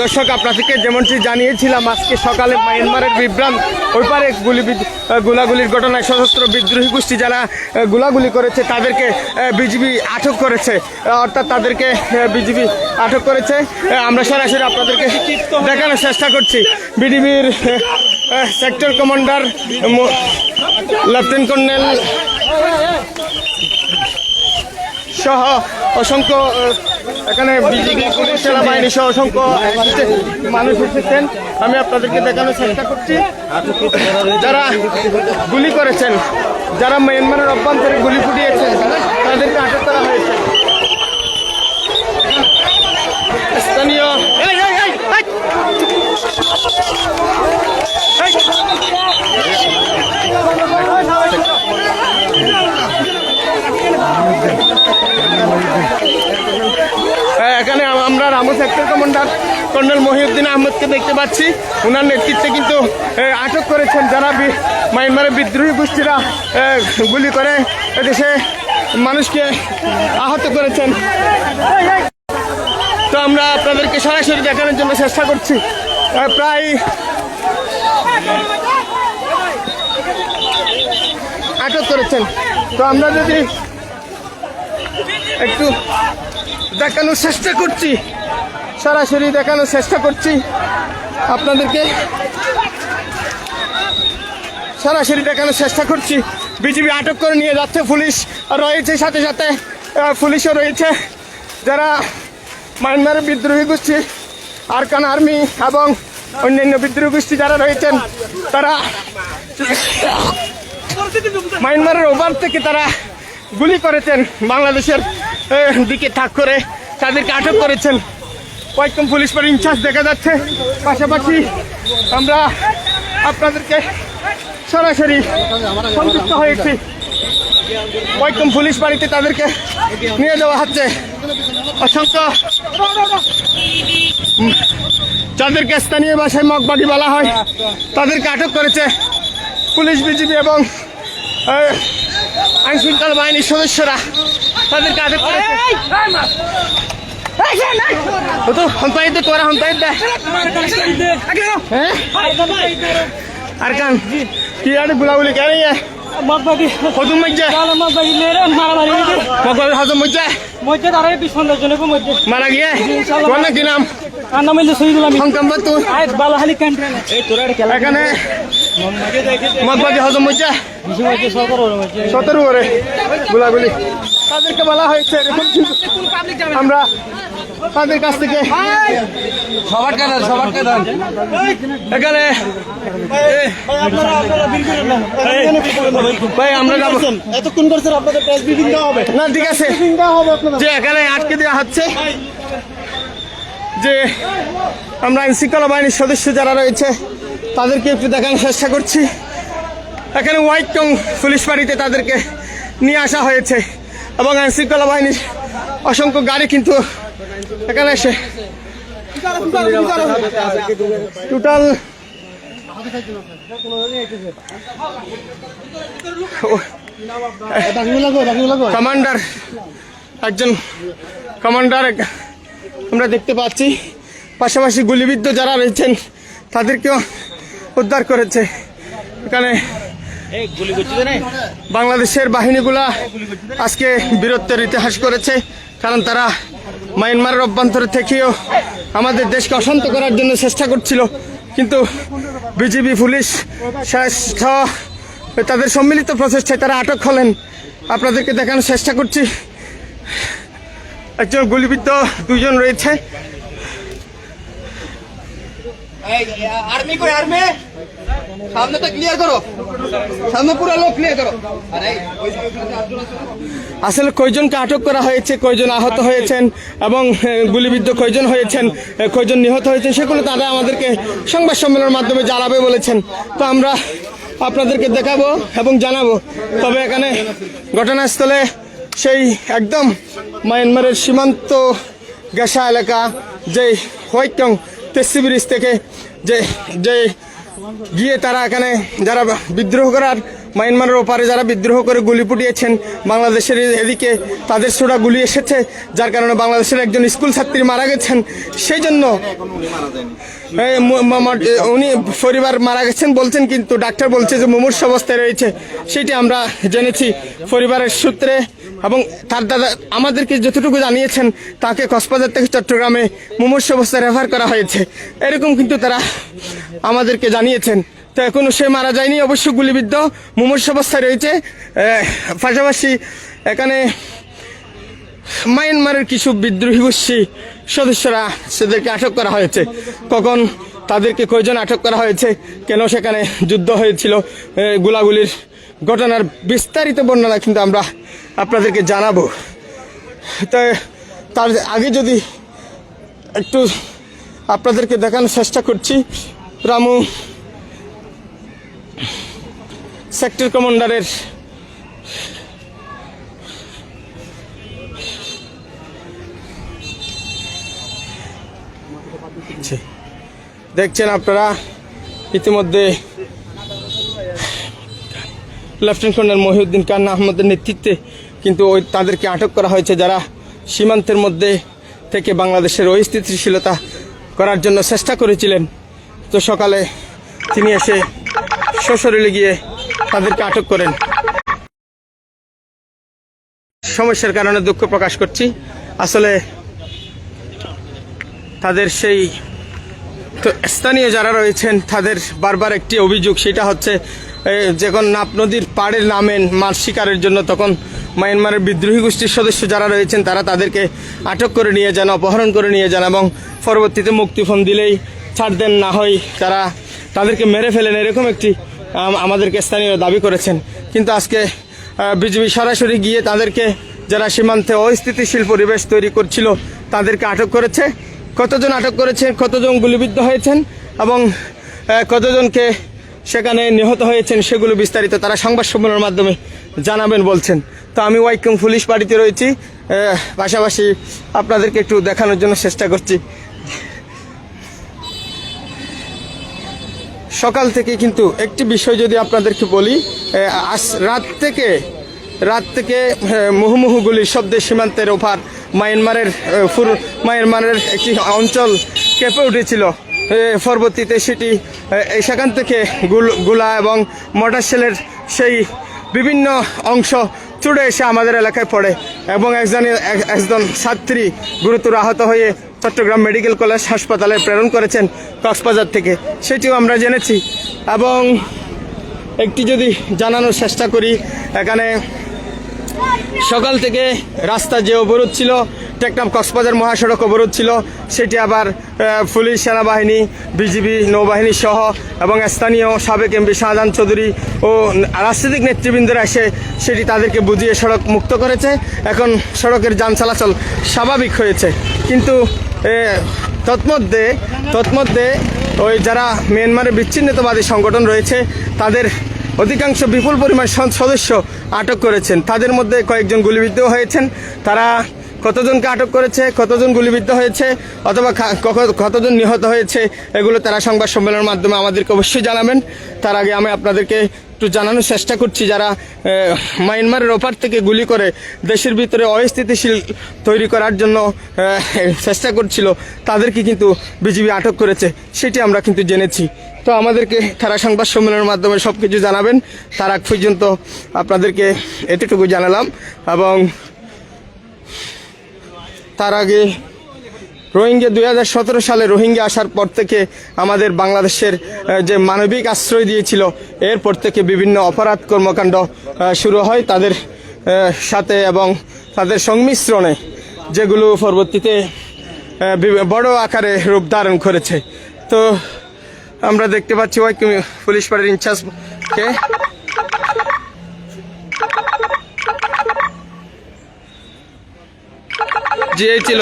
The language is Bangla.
দর্শক, আপনাদেরকে যেমনটি জানিয়েছিলাম, আজকে সকালে মায়ানমারের বিভ্রান্ত, ওই পারে গুলি গোলাগুলির ঘটনায় সশস্ত্র বিদ্রোহী গোষ্ঠী যারা গোলাগুলি করেছে, তাদেরকে বিজিবি আটক করেছে। অর্থাৎ তাদেরকে বিজিবি আটক করেছে। আমরা সরাসরি আপনাদেরকে দেখানোর চেষ্টা করছি। বিজিবির সেক্টর কমান্ডার লেফটেন্যান্ট কর্নেল সহ অসংখ্য এখানে বিজিবি, পুলিশ, সেনাবাহিনী সহ অসংখ্য মানুষ এসেছেন। আমি আপনাদেরকে দেখানোর চেষ্টা করছি। যারা গুলি করেছেন, যারা মিয়ানমারের অভ্যন্তরে গুলি ফুটিয়েছেন, তাদেরকে আটক করা হয়েছে। স্থানীয় এই, এই, এই! এই! হ্যাঁ, এখানে আম- আমরা Ramu sector commander colonel Mohiuddin আহমেদকে দেখতে পাচ্ছি। ওনার নেতৃত্বে কিন্তু আটক করেছেন যারা মায়ানমারের বিদ্রোহী গোষ্ঠীরা গুলি করে দেশে মানুষকে আহত করেছেন। তো আমরা আপনাদেরকে সরাসরি দেখানোর জন্য চেষ্টা করছি। প্রায় আটক করেছেন। তো আমরা যদি একটু দেখানোর চেষ্টা করছি। সরাসরি দেখানোর চেষ্টা করছি আপনাদেরকে। সরাসরি দেখানোর চেষ্টা করছি। বিজিবি আটক করে নিয়ে যাচ্ছে পুলিশ। রয়েছে সাথে সাথে পুলিশও রয়েছে। যারা মায়ানমারের বিদ্রোহী গোষ্ঠী, আরকান আর্মি এবং অন্যান্য বিদ্রোহী গোষ্ঠী যারা রয়েছেন, তারা মায়ানমারের ওভার থেকে তারা গুলি করেছেন। বাংলাদেশের দিকে তাক করে তাদেরকে আটক করেছেন। কয়েকজন পুলিশ পার ইনচার্জ দেখা যাচ্ছে। পাশাপাশি আমরা আপনাদেরকে সরাসরি সংযুক্ত হয়েছি। কয়েকজন পুলিশ বাড়িতে তাদেরকে নিয়ে যাওয়া হচ্ছে। অসংখ্য যাদেরকে স্থানীয় ভাষায় মগবাগি বলা হয় তাদেরকে আটক করেছে পুলিশ বিজিবি এবং আহ, আইন শৃঙ্খলা বাহিনীর সদস্যরা। তাদেরকে আটক করেছে। হন্তাইত তোরা হ্যাঁ? আর কান কি আর গুলাগুলি কেন ইয়ে মগবাগি হতুম মজ্জা। মগবাগি মেরে মারামারি মধ্যে মারা গিয়ে? তোর না কি নাম? আর নাম হইল শহীদুল আমি তুই আয় বালাহালি ক্যান্টিন এই তোরা খেলা এখানে মগবাগি হতুম মজ্জা। বেশি মধ্যে সরকার ওর মধ্যে সতেরো করে গুলাগুলি তাদেরকে বলা হয়েছে এরকম আমরা তাদের কাছ থেকে সবার কেন সবার কেন এখানে না ভাই আমরা যাব। এতক্ষণ করছেন আপনাদের প্রেস ব্রিফিং দেওয়া হবে। না ঠিক আছে। যে এখানে আটকে দেওয়া হচ্ছে যে আমরা আইন শৃঙ্খলা বাহিনীর সদস্য যারা রয়েছে তাদেরকে একটু দেখানোর চেষ্টা করছি। এখানে হোয়াইট টং পুলিশ বাড়িতে তাদেরকে নিয়ে আসা হয়েছে। এবং আইন শৃঙ্খলা বাহিনীর অসংখ্য গাড়ি কিন্তু এখানে এসে টোটাল কমান্ডার, একজন কমান্ডার আমরা দেখতে পাচ্ছি। পাশাপাশি গুলিবিদ্ধ যারা রয়েছেন, তাদেরকেও উদ্ধার করেছে। এখানে বাংলাদেশের বাহিনীগুলা আজকে বীরত্বের ইতিহাস করেছে, কারণ তারা মায়ানমারের অভ্যন্তরে থেকেও আমাদের দেশকে অশান্ত করার জন্য চেষ্টা করছিল। কিন্তু বিজিবি, পুলিশ শ্রেষ্ঠ তাদের সম্মিলিত প্রচেষ্টায় তারা আটক হলেন। আপনাদেরকে দেখানোর চেষ্টা করছি। একজন গুলিবিদ্ধ দুজন রয়েছে। আর্মি কই আর্মি সামনে তো ক্লিয়ার করো। সামনে পুরো লোক ক্লিয়ার করো। আসলে কয়জনকে আটক করা হয়েছে, কয়জন আহত হয়েছেন এবং গুলিবিদ্ধ কয়জন হয়েছেন কয়জন নিহত হয়েছেন, সেগুলো তারা আমাদেরকে সংবাদ সম্মেলনের মাধ্যমে জানাবে বলেছেন। তো আমরা আপনাদেরকে দেখাবো এবং জানাব। তবে এখানে ঘটনাস্থলে সেই একদম মায়ানমারের সীমান্ত গেসা এলাকা, যে হোয়াইটং তেসি ব্রিজ থেকে যে যে গিয়ে তারা এখানে যারা বিদ্রোহ করার মায়ানমারের ওপারে যারা বিদ্রোহ করে গুলি ফুটিয়েছেন বাংলাদেশের এদিকে তাদের ছোড়া গুলি এসেছে, যার কারণে বাংলাদেশের একজন স্কুল ছাত্রী মারা গেছেন। সেই জন্য উনি পরিবার মারা গেছেন বলছেন, কিন্তু ডাক্তার বলছে যে মুমূর্ষ অবস্থায় রয়েছে। সেটি আমরা জেনেছি। পরিবারের সূত্রে এবং তার দাদা আমাদেরকে যতটুকু জানিয়েছেন, তাকে কক্সবাজার থেকে চট্টগ্রামে মুমূর্ষ অবস্থায় রেফার করা হয়েছে। এরকম কিন্তু তারা আমাদেরকে জানিয়েছেন। তো এখনও সে মারা যায়নি, অবশ্য গুলিবিদ্ধ, মুমূর্ষ অবস্থায় রয়েছে। পাশাপাশি এখানে মায়ানমারের কিছু বিদ্রোহী গোষ্ঠী সদস্যরা সেদেরকে আটক করা হয়েছে। কখন তাদেরকে কয়জন আটক করা হয়েছে, কেন সেখানে যুদ্ধ হয়েছিল গোলাগুলির ঘটনার বিস্তারিত বর্ণনা কিন্তু আমরা আপনাদেরকে জানাব। তাই তার আগে যদি একটু আপনাদেরকে দেখানোর চেষ্টা করছি, রামু সেক্টর কমান্ডারের দেখছেন আপনারা, ইতিমধ্যে লেফটেন্যান্ট কর্নেল মহিউদ্দিন খান আহমদের নেতৃত্বে কিন্তু ওই তাদেরকে আটক করা হয়েছে যারা সীমান্তের মধ্যে থেকে বাংলাদেশের অস্থিতিশীলতা করার জন্য চেষ্টা করেছিলেন। তো সকালে তিনি এসে সশরীরে গিয়ে তাদেরকে আটক করেন। সমস্যার কারণে দুঃখ প্রকাশ করছি। আসলে তাদের সেই তো স্থানীয় যারা রয়েছেন, তাদের বারবার একটি অভিযোগ, সেটা হচ্ছে যখন নাপ নদীর পাড়ে নামেন মাছ শিকারের জন্য, তখন মায়ানমারের বিদ্রোহী গোষ্ঠীর সদস্য যারা রয়েছেন, তারা তাদেরকে আটক করে নিয়ে যান, অপহরণ করে নিয়ে যান এবং পরবর্তীতে মুক্তিপণ দিলেই ছাড় দেন না হয় তারা তাদেরকে মেরে ফেলেন। এরকম একটি আমাদেরকে স্থানীয় দাবি করেছেন। কিন্তু আজকে বিজেপি সরাসরি গিয়ে তাদেরকে যারা সীমান্তে অস্থিতিশীল পরিবেশ তৈরি করছিল, তাদেরকে আটক করেছে। কতজন আটক করেছে কতজন গুলিবিদ্ধ হয়েছেন এবং কতজনকে সেখানে নিহত হয়েছেন সেগুলো বিস্তারিত তারা সংবাদ সম্মেলনের মাধ্যমে জানাবেন বলছেন। তো আমি ওয়াইকম পুলিশ বাড়িতে রয়েছি। পাশাপাশি আপনাদেরকে একটু দেখানোর জন্য চেষ্টা করছি। সকাল থেকে কিন্তু একটি বিষয় যদি আপনাদেরকে বলি আজ রাত থেকে রাত থেকে মুহুমুহু গুলির শব্দে সীমান্তের ওপার মায়ানমারের মায়ানমারের একটি অঞ্চল কেঁপে উঠেছিল। পরবর্তীতে সেটি সেখান থেকে গুল- গুলা এবং মোটর সেলের সেই বিভিন্ন অংশ চুড়ে এসে আমাদের এলাকায় পড়ে এবং একজন, এক- একজন ছাত্রী গুরুতর আহত হয়ে চট্টগ্রাম মেডিকেল কলেজ হাসপাতালে প্রেরণ করেছেন কক্সবাজার থেকে। সেটিও আমরা জেনেছি এবং একটি যদি জানানোর চেষ্টা করি, এখানে সকাল থেকে রাস্তা যে অবরোধ ছিল টেকনাম কক্সবাজার মহাসড়ক অবরোধ ছিল, সেটি আবার পুলিশ, সেনাবাহিনী, বিজিবি, নৌবাহিনী সহ এবং স্থানীয় সাবেক এমপি শাহজাহান চৌধুরী ও রাজনৈতিক নেতৃবৃন্দরা এসে সেটি তাদেরকে বুঝিয়ে সড়ক মুক্ত করেছে। এখন সড়কের যান চলাচল স্বাভাবিক হয়েছে। কিন্তু তৎমধ্যে তৎমধ্যে ওই যারা মিয়ানমারের বিচ্ছিন্নতাবাদী সংগঠন রয়েছে, তাদের অধিকাংশ বিপুল পরিমাণ সদস্য আটক করেছেন। তাদের মধ্যে কয়েকজন গুলিবিদ্ধ হয়েছেন। তারা কতজনকে আটক করেছে, কতজন গুলিবিদ্ধ হয়েছে, অথবা কতজন নিহত হয়েছে, এগুলো তারা সংবাদ সম্মেলনের মাধ্যমে আমাদেরকে অবশ্যই জানাবেন। তার আগে আমি আপনাদেরকে একটু জানানোর চেষ্টা করছি যারা মায়ানমারের ওপার থেকে গুলি করে দেশের ভিতরে অস্থিতিশীল তৈরি করার জন্য চেষ্টা করছিল, তাদেরকে কিন্তু বিজিবি আটক করেছে, সেটি আমরা কিন্তু জেনেছি। তো আমাদেরকে তারা সংবাদ সম্মেলনের মাধ্যমে সব কিছু জানাবেন। তার আগ পর্যন্ত আপনাদেরকে এতটুকু জানালাম এবং তার আগে রোহিঙ্গা দুই হাজার সতেরো সালে রোহিঙ্গা আসার পর থেকে আমাদের বাংলাদেশের যে মানবিক আশ্রয় দিয়েছিল, এরপর থেকে বিভিন্ন অপরাধ কর্মকাণ্ড শুরু হয় তাদের সাথে এবং তাদের সংমিশ্রণে, যেগুলো পরবর্তীতে বড় আকারে রূপ ধারণ করেছে। তো আমরা দেখতে পাচ্ছি ওই পুলিশ পাড়ির ইনচার্জকে যে ছিল।